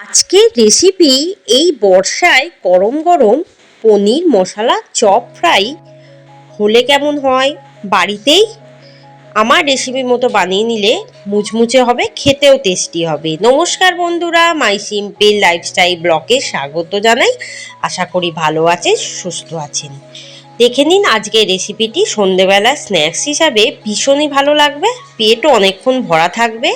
আজকের রেসিপি এই বর্ষায় গরম গরম পনির মশলা চপ ফ্রাই হলে কেমন হয়? বাড়িতেই আমার রেসিপির মতো বানিয়ে নিলে মুচমুচে হবে, খেতেও টেস্টি হবে। নমস্কার বন্ধুরা মাই সিম্পল লাইফস্টাইল ব্লকে স্বাগত জানাই। আশা করি ভালো আছেন, সুস্থ আছেন। দেখে নিন আজকের রেসিপিটি সন্ধেবেলা স্ন্যাক্স হিসাবে ভীষণই ভালো লাগবে, পেটও অনেকক্ষণ ভরা থাকবে।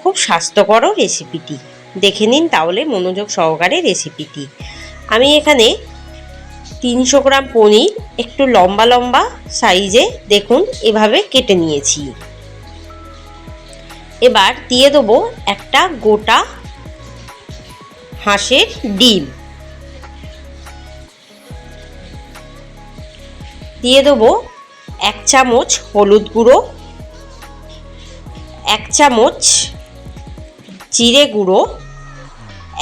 খুব স্বাস্থ্যকরও রেসিপিটি দেখে নিন তাহলে মনোযোগ সহকারে রেসিপিটি আমি এখানে তিনশো গ্রাম পনির, একটু লম্বা লম্বা সাইজে দেখুন এভাবে কেটে নিয়েছি। এবার দিয়ে দেবো একটা গোটা হাঁসের ডিম। দিয়ে দেবো এক চামচ হলুদ গুঁড়ো, এক চামচ জিরে গুঁড়ো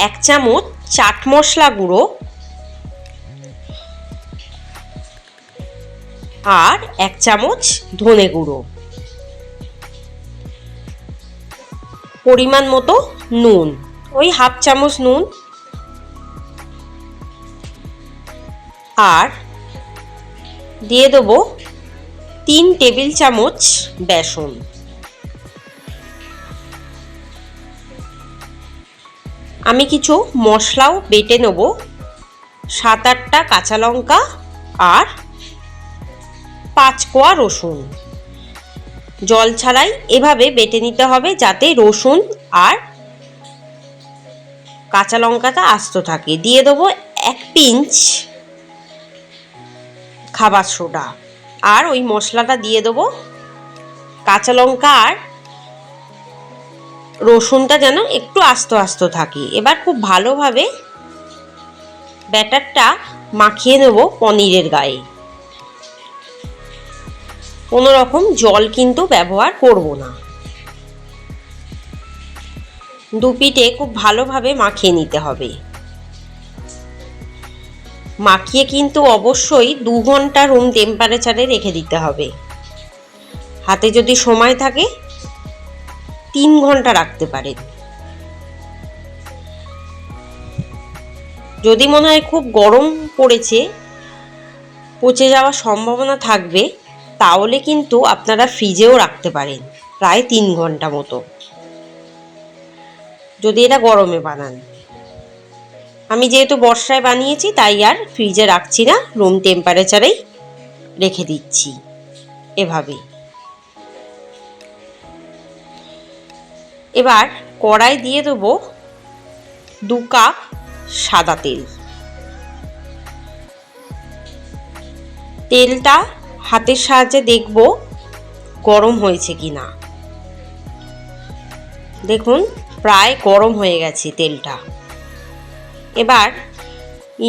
এক চামচ চাট মশলা গুঁড়ো আর এক চামচ ধনে গুঁড়ো। পরিমাণ মতো নুন, ওই হাফ চামচ নুন আর দিয়ে দেবো তিন টেবিল চামচ বেসন। আমি কিছু মশলাও বেটে নেব। সাত আটটা কাঁচা লঙ্কা আর পাঁচ কোয়া রসুন। জল ছাড়াই এভাবে বেটে নিতে হবে যাতে রসুন আর কাঁচা লঙ্কাটা আস্ত থাকে। দিয়ে দেবো এক পিঞ্চ খাবার সোডা। আর ওই মশলাটা দিয়ে দেবো। কাঁচা লঙ্কা আর রসুনটা যেন একটু আস্ত আস্ত থাকে। এবার খুব ভালোভাবে ব্যাটারটা মাখিয়ে নেব পনিরের গায়ে। কোনো রকম জল কিন্তু ব্যবহার করব না। দুপিটে খুব ভালোভাবে মাখিয়ে নিতে হবে। মাখিয়ে কিন্তু অবশ্যই দু ঘণ্টা রুম টেম্পারেচারে রেখে দিতে হবে। হাতে যদি সময় থাকে তিন ঘণ্টা রাখতে পারেন যদি মনে হয় খুব গরম পড়েছে, পচে যাওয়ার সম্ভাবনা থাকবে, তাহলে কিন্তু আপনারা ফ্রিজেও রাখতে পারেন, প্রায় তিন ঘণ্টা মতো। যদি এটা গরমে বানান। আমি যেহেতু বর্ষায় বানিয়েছি, তাই আর ফ্রিজে রাখছি না, রুম টেম্পারেচারেই রেখে দিচ্ছি এভাবে এবার কড়াই দিয়ে দেবো দু কাপ সাদা তেল। তেলটা হাতের সাহায্যে দেখব গরম হয়েছে কি না দেখুন, প্রায় গরম হয়ে গেছে তেলটা। এবার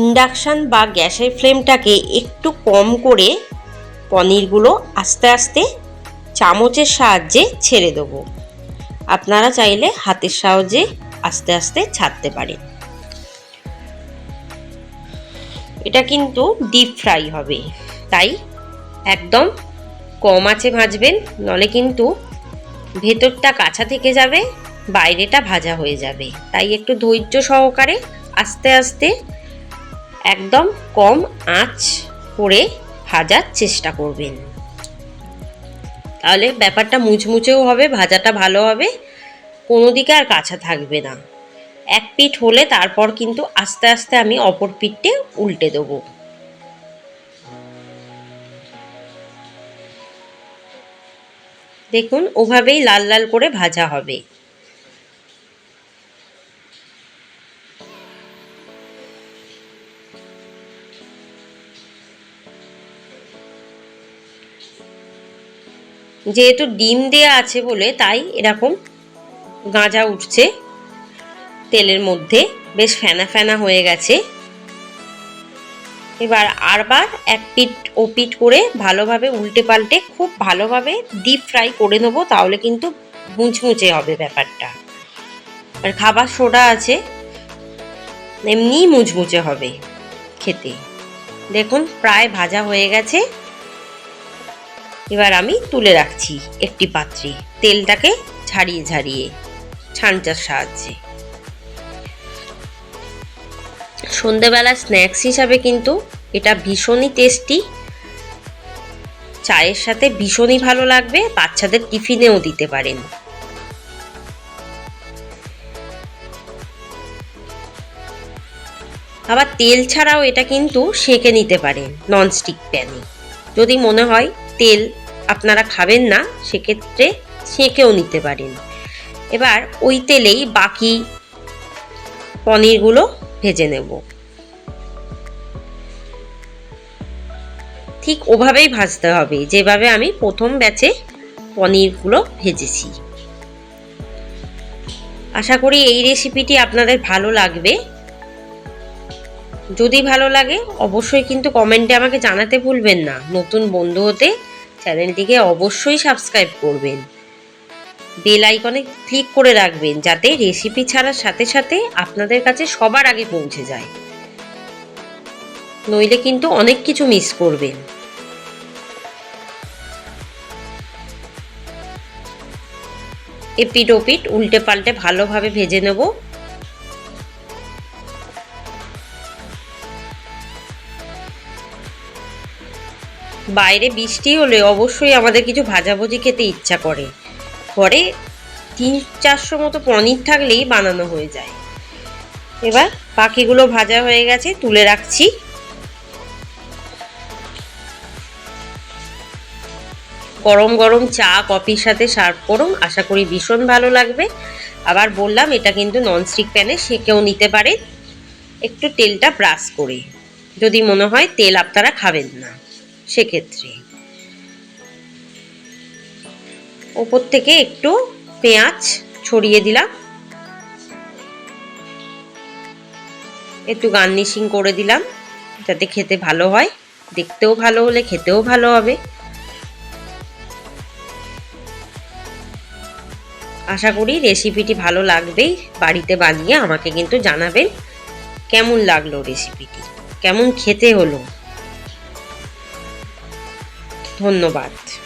ইন্ডাকশান বা গ্যাসের ফ্লেমটাকে একটু কম করে পনিরগুলো আস্তে আস্তে চামচের সাহায্যে ছেড়ে দেবো। আপনারা চাইলে হাতের সাহায্যে আস্তে আস্তে ছাড়তে পারেন। এটা কিন্তু ডিপ ফ্রাই হবে। তাই একদম কম আছে ভাজবেন, নলে কিন্তু ভেতরটা কাঁচা থেকে যাবে, বাইরেটা ভাজা হয়ে যাবে। তাই একটু ধৈর্য সহকারে আস্তে আস্তে একদম কম আঁচ করে ভাজার চেষ্টা করবেন। তাহলে ব্যাপারটা মুচমুচেও হবে, ভাজাটা ভালো হবে। কোনো দিকে আর কাঁচা থাকবে না। এক পিঠ হলে তারপর কিন্তু আস্তে আস্তে আমি অপর পিঠটে উল্টে দেবো। দেখুন, ওভাবেই লাল লাল করে ভাজা হবে। যেহেতু ডিম দেয়া আছে বলে তাই এরকম গাঁজা উঠছে তেলের মধ্যে। বেশ ফেনা ফেনা হয়ে গেছে। এবার আরবার এক পিট ও পিট করে ভালোভাবে উল্টে পাল্টে খুব ভালোভাবে ডিপ ফ্রাই করে নেব, তাহলে কিন্তু মুচমুচে হবে ব্যাপারটা। আর খাবার সোডা আছে এমনি মুচমুচে হবে খেতে। দেখুন, প্রায় ভাজা হয়ে গেছে। এবার আমি তুলে রাখছি একটি পাত্রে। তেলটাকে ঝাড়িয়ে ঝাড়িয়ে ছাঁচার সাহায্যে। সন্ধেবেলা স্ন্যাক্স হিসাবে কিন্তু এটা ভীষণই টেস্টি চায়ের সাথে ভীষণই ভালো লাগবে, বাচ্চাদের টিফিনেও দিতে পারেন। আবার তেল ছাড়াও এটা কিন্তু সেঁকে নিতে পারেন ননস্টিক প্যানে যদি মনে হয় তেল আপনারা খাবেন না, সেক্ষেত্রে সেঁকেও নিতে পারেন। এবার ওই তেলেই বাকি পনিরগুলো ভেজে নেব। ঠিক ওভাবেই ভাজতে হবে, যেভাবে আমি প্রথম ব্যাচে পনিরগুলো ভেজেছি। আশা করি এই রেসিপিটি আপনাদের ভালো লাগবে। যদি ভালো লাগে, অবশ্যই কিন্তু কমেন্টে আমাকে জানাতে ভুলবেন না। নতুন বন্ধু হতে চ্যানেলটিকে অবশ্যই সাবস্ক্রাইব করবেন। বেল আইকনে ক্লিক করে রাখবেন, যাতে রেসিপি ছাড়ার সাথে সাথে আপনাদের কাছে সবার আগে পৌঁছে যায়। নইলে কিন্তু অনেক কিছু মিস করবেন। এপিট ওপিট উল্টে পাল্টে ভালোভাবে ভেজে নেব। বাইরে বৃষ্টি হলে অবশ্যই আমাদের কিছু ভাজাভুজি খেতে ইচ্ছা করে। ঘরে তিন চারশো মতো পনির থাকলেই বানানো হয়ে যায়। এবার পাখিগুলো ভাজা হয়ে গেছে, তুলে রাখছি। গরম গরম চা, কফির সাথে সার্ভ করুন, আশা করি ভীষণ ভালো লাগবে। আবার বললাম, এটা কিন্তু ননস্টিক প্যানে সেকেও নিতে পারে। একটু তেলটা ব্রাশ করে। যদি মনে হয় তেল আপনারা খাবেন না। সেক্ষেত্রে। ওপর থেকে একটু পেঁয়াজ ছড়িয়ে দিলাম। একটু গার্নিশিং করে দিলাম, যাতে খেতে ভালো হয়। দেখতেও ভালো হলে খেতেও ভালো হবে। আশা করি রেসিপিটি ভালো লাগবেই। বাড়িতে বানিয়ে আমাকে কিন্তু জানাবেন কেমন লাগল রেসিপিটি কেমন খেতে হলো। ধন্যবাদ।